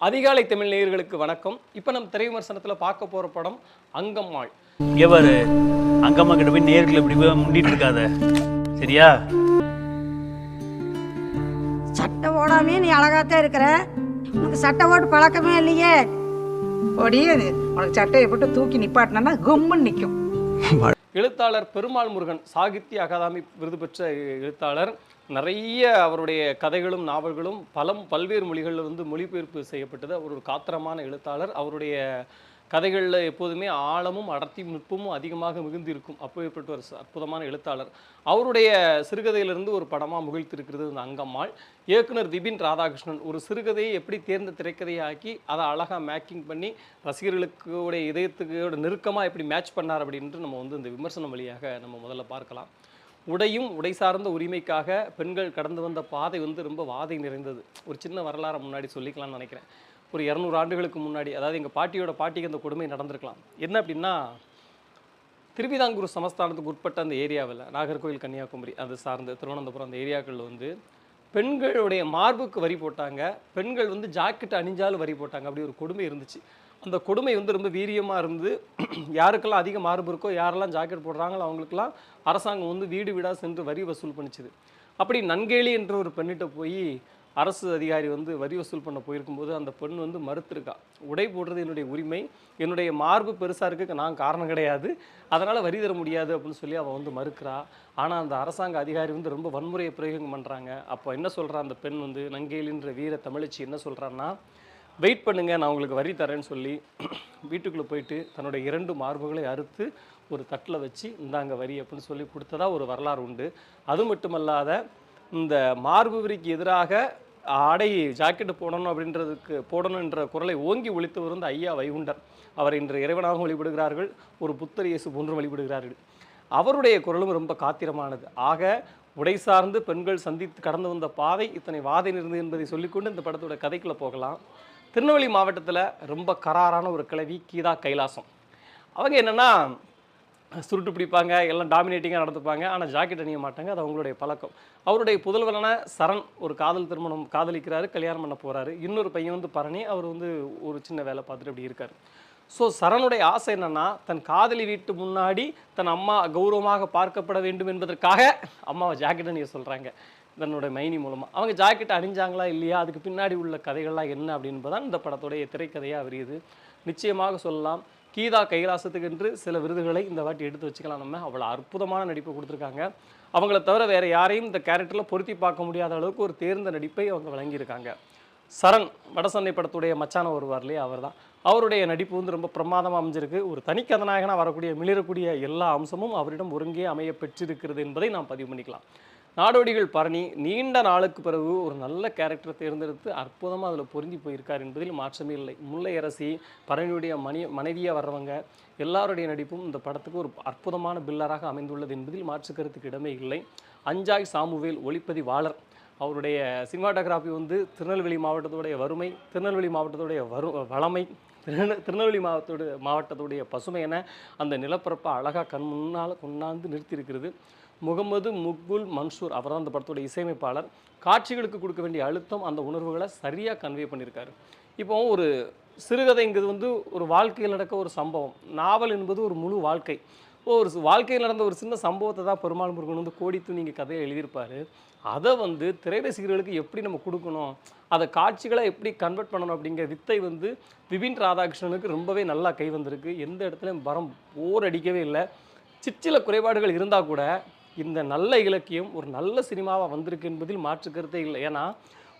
அதிகாலை தமிழ் நேயர்களுக்கு வணக்கம். இப்போ நம்ம திரை விமர்சனத்தில் பார்க்க போகிற படம் அங்கம்மாள். இங்கே பாரு அங்கம்மா கிட்ட போய் நேர்களை இப்படி போய் முண்டிட்டு இருக்காத. சரியா? சட்டை போடாமே நீ அழகாத்தான் இருக்கிற. உனக்கு சட்டை போட்டு பழக்கமே இல்லையே. ஒடியது உனக்கு சட்டையை போட்டு தூக்கி நிப்பாட்டினா கும்முன்னு நிற்கும் எழுத்தாளர் பெருமாள் முருகன் சாகித்ய அகாதமி விருது பெற்ற எழுத்தாளர் நிறைய அவருடைய கதைகளும் நாவல்களும் பலம் பல்வேறு மொழிகளில் வந்து மொழிபெயர்ப்பு செய்யப்பட்டது. அவர் ஒரு காத்திரமான எழுத்தாளர். அவருடைய கதைகளில் எப்போதுமே ஆழமும் அடர்த்தி நுட்பமும் அதிகமாக மிகுந்திருக்கும். அப்பேற்பட்ட ஒரு அற்புதமான எழுத்தாளர். அவருடைய சிறுகதையிலிருந்து ஒரு படமாக முகிழ்த்திருக்கிறது இந்த அங்கம்மாள். இயக்குனர் திபின் ராதாகிருஷ்ணன் ஒரு சிறுகதையை எப்படி தேர்ந்த திரைக்கதையை ஆக்கி அதை அழகாக மேக்கிங் பண்ணி ரசிகர்களுக்கு உடைய நெருக்கமாக எப்படி மேட்ச் பண்ணார் அப்படின்ட்டு நம்ம வந்து இந்த விமர்சனம் வழியாக நம்ம முதல்ல பார்க்கலாம். உடையும் உடை சார்ந்த உரிமைக்காக பெண்கள் கடந்து வந்த பாதை வந்து ரொம்ப வாதை நிறைந்தது. ஒரு சின்ன வரலாறை முன்னாடி சொல்லிக்கலாம்னு நினைக்கிறேன். ஒரு இரநூறு ஆண்டுகளுக்கு முன்னாடி அதாவது எங்கள் பாட்டியோட பாட்டிக்கு அந்த கொடுமை நடந்திருக்கலாம். என்ன அப்படின்னா திருவிதாங்கூர் சமஸ்தானத்துக்கு உட்பட்ட அந்த ஏரியாவில் நாகர்கோவில் கன்னியாகுமரி அது சார்ந்த திருவனந்தபுரம் அந்த ஏரியாக்களில் வந்து பெண்களுடைய மார்புக்கு வரி போட்டாங்க. பெண்கள் வந்து ஜாக்கெட் அணிஞ்சாலும் வரி போட்டாங்க. அப்படி ஒரு கொடுமை இருந்துச்சு. அந்த கொடுமை வந்து ரொம்ப வீரியமாக இருந்து யாருக்கெல்லாம் அதிக மார்பு இருக்கோ யாரெல்லாம் ஜாக்கெட் போடுறாங்களோ அவங்களுக்கெல்லாம் அரசாங்கம் வந்து வீடு வீடாக சென்று வரி வசூல் பண்ணிச்சுது. அப்படி நன்கேலி என்ற ஒரு பெண்ணிட்ட போய் அரசு அதிகாரி வந்து வரி வசூல் பண்ண போயிருக்கும்போது அந்த பெண் வந்து மறுத்திருக்கா. உடை போடுறது என்னுடைய உரிமை. என்னுடைய மார்பு பெருசாக இருக்க நான் காரணம் கிடையாது. அதனால் வரி தர முடியாது அப்படின்னு சொல்லி அவள் வந்து மறுக்கிறா. ஆனால் அந்த அரசாங்க அதிகாரி வந்து ரொம்ப வன்முறையை பிரயோகம் பண்ணுறாங்க அப்போ என்ன சொல்கிறா அந்த பெண் வந்து நங்கேலின்ற வீர தமிழச்சி என்ன சொல்கிறான்னா வெயிட் பண்ணுங்க நான் உங்களுக்கு வரி தரேன்னு சொல்லி வீட்டுக்குள்ளே போயிட்டு தன்னோட இரண்டு மார்புகளை அறுத்து ஒரு தட்டில் வச்சு இந்தாங்க வரி அப்படின்னு சொல்லி கொடுத்ததா ஒரு வரலாறு உண்டு. அது மட்டுமல்லாத இந்த மார்பு வரிக்கு எதிராக ஆடை ஜாக்கெட்டு போடணும் அப்படின்றதுக்கு போடணும் என்ற குரலை ஓங்கி ஒழித்து வந்து ஐயா வைகுண்டர் அவர் இன்று இறைவனாகவும் வழிபடுகிறார்கள் ஒரு புத்தர் இயேசு போன்றும் வழிபடுகிறார்கள். அவருடைய குரலும் ரொம்ப காத்திரமானது. ஆக உடை சார்ந்து பெண்கள் சந்தித்து கடந்து வந்த பாதை இத்தனை வாதை இருந்தது என்பதை சொல்லிக்கொண்டு இந்த படத்தோட கதைக்குள்ளே போகலாம். திருநெல்வேலி மாவட்டத்தில் ரொம்ப கராரான ஒரு கிளவி கீதா கைலாசம். அவங்க என்னென்னா சுருட்டு பிடிப்பாங்க எல்லாம் டாமினேட்டிங்காக நடந்துப்பாங்க. ஆனால் ஜாக்கெட் அணிய மாட்டாங்க. அது அவங்களுடைய பழக்கம். அவருடைய புதல்வரான சரண் ஒரு காதல் திருமணம் காதலிக்கிறாரு கல்யாணம் பண்ண போகிறாரு இன்னொரு பையன் வந்து பரணி. அவர் வந்து ஒரு சின்ன வேலை பார்த்துட்டு அப்படி இருக்கார். ஸோ சரணுடைய ஆசை என்னென்னா தன் காதலி வீட்டு முன்னாடி தன் அம்மா கௌரவமாக பார்க்கப்பட வேண்டும் என்பதற்காக அம்மாவை ஜாக்கெட் அணிய சொல்கிறாங்க தன்னோட மைனி மூலமாக அவங்க ஜாக்கெட் அணிஞ்சாங்களா இல்லையா? அதுக்கு பின்னாடி உள்ள கதைகள்லாம் என்ன அப்படின்பதான் இந்த படத்துடைய திரைக்கதையாக விரியுது. நிச்சயமாக சொல்லலாம். கீதா கைலாசத்துக்கு என்று சில விருதுகளை இந்த வாட்டி எடுத்து வச்சுக்கலாம். நம்ம அவ்வளோ அற்புதமான நடிப்பு கொடுத்துருக்காங்க. அவங்கள தவிர வேறு யாரையும் இந்த கேரக்டரில் பொருத்தி பார்க்க முடியாத அளவுக்கு ஒரு தேர்ந்த நடிப்பை அவங்க வழங்கியிருக்காங்க. சரண் வடசந்தை படத்துடைய மச்சான வருவார் இல்லையா? அவர் தான் அவருடைய நடிப்பு வந்து ரொம்ப பிரமாதமாக அமைஞ்சிருக்கு. ஒரு தனி கதாநாயகனாக வரக்கூடிய மிளிரக்கூடிய எல்லா அம்சமும் அவரிடம் ஒருங்கே அமைய பெற்றிருக்கிறது என்பதை நாம் பதிவு பண்ணிக்கலாம். நாடோடிகள் பரணி நீண்ட நாளுக்கு பிறகு ஒரு நல்ல கேரக்டரை தேர்ந்தெடுத்து அற்புதமாக அதில் பொருந்தி போயிருக்கார் என்பதில் மாற்றமே இல்லை. முல்லை அரசி பரணியுடைய மணி மனைவியாக வர்றவங்க எல்லாருடைய நடிப்பும் இந்த படத்துக்கு ஒரு அற்புதமான பில்லராக அமைந்துள்ளது என்பதில் மாற்று கருத்துக்கு இடமே இல்லை. அஞ்சாய் சாமுவேல் ஒளிப்பதிவாளர் அவருடைய சினிமாட்டோகிராஃபி வந்து திருநெல்வேலி மாவட்டத்துடைய வறுமை திருநெல்வேலி மாவட்டத்துடைய வரு வளமை திருநெ- திருநெல்வேலி மாவட்டத்தோட மாவட்டத்துடைய பசுமை என அந்த நிலப்பரப்பை அழகாக கண் முன்னால் கொண்டாந்து நிறுத்தியிருக்கிறது. முகமது முக்புல் மன்சூர் அவர் தான் அந்த படத்தோட இசையமைப்பாளர். காட்சிகளுக்கு கொடுக்க வேண்டிய அழுத்தம் அந்த உணர்வுகளை சரியாக கன்வே பண்ணியிருக்காரு இப்போ ஒரு சிறுகதைங்கிறது வந்து ஒரு வாழ்க்கையில் நடக்க ஒரு சம்பவம். நாவல் என்பது ஒரு முழு வாழ்க்கை. ஒரு வாழ்க்கையில் நடந்த ஒரு சின்ன சம்பவத்தை தான் பெருமாள் முருகன் வந்து கோடித்து நீங்கள் கதையை எழுதியிருப்பாரு. அதை வந்து திரை ரசிகர்களுக்கு எப்படி நம்ம கொடுக்கணும்? அதை காட்சிகளை எப்படி கன்வெர்ட் பண்ணணும் அப்படிங்கிற வித்தை வந்து விபின் ராதாகிருஷ்ணனுக்கு ரொம்பவே நல்லா கை வந்திருக்கு. எந்த இடத்துலையும் வரம் போர் அடிக்கவே இல்லை. சிற்சில குறைபாடுகள் இருந்தால் கூட இந்த நல்ல இலக்கியம் ஒரு நல்ல சினிமாவாக வந்திருக்கு என்பதில் மாற்று கருத்தே இல்லை. ஏன்னா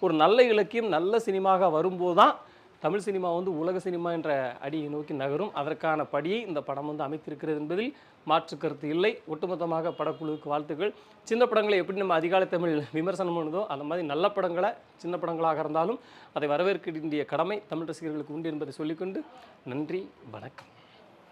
ஒரு நல்ல இலக்கியம் நல்ல சினிமாவாக வரும்போது தான் தமிழ் சினிமா வந்து உலக சினிமா என்ற அடியை நோக்கி நகரும். அதற்கான படியை இந்த படம் வந்து அமைத்திருக்கிறது என்பதில் மாற்று கருத்து இல்லை. ஒட்டுமொத்தமாக படக்குழுவுக்கு வாழ்த்துக்கள். சின்ன படங்களை எப்படி நம்ம அதிகாலை தமிழ் விமர்சனம் பண்ணுதோ அந்த மாதிரி நல்ல படங்களை சின்ன படங்களாக இருந்தாலும் அதை வரவேற்க வேண்டிய கடமை தமிழ் ரசிகர்களுக்கு உண்டு என்பதை சொல்லிக்கொண்டு நன்றி வணக்கம்.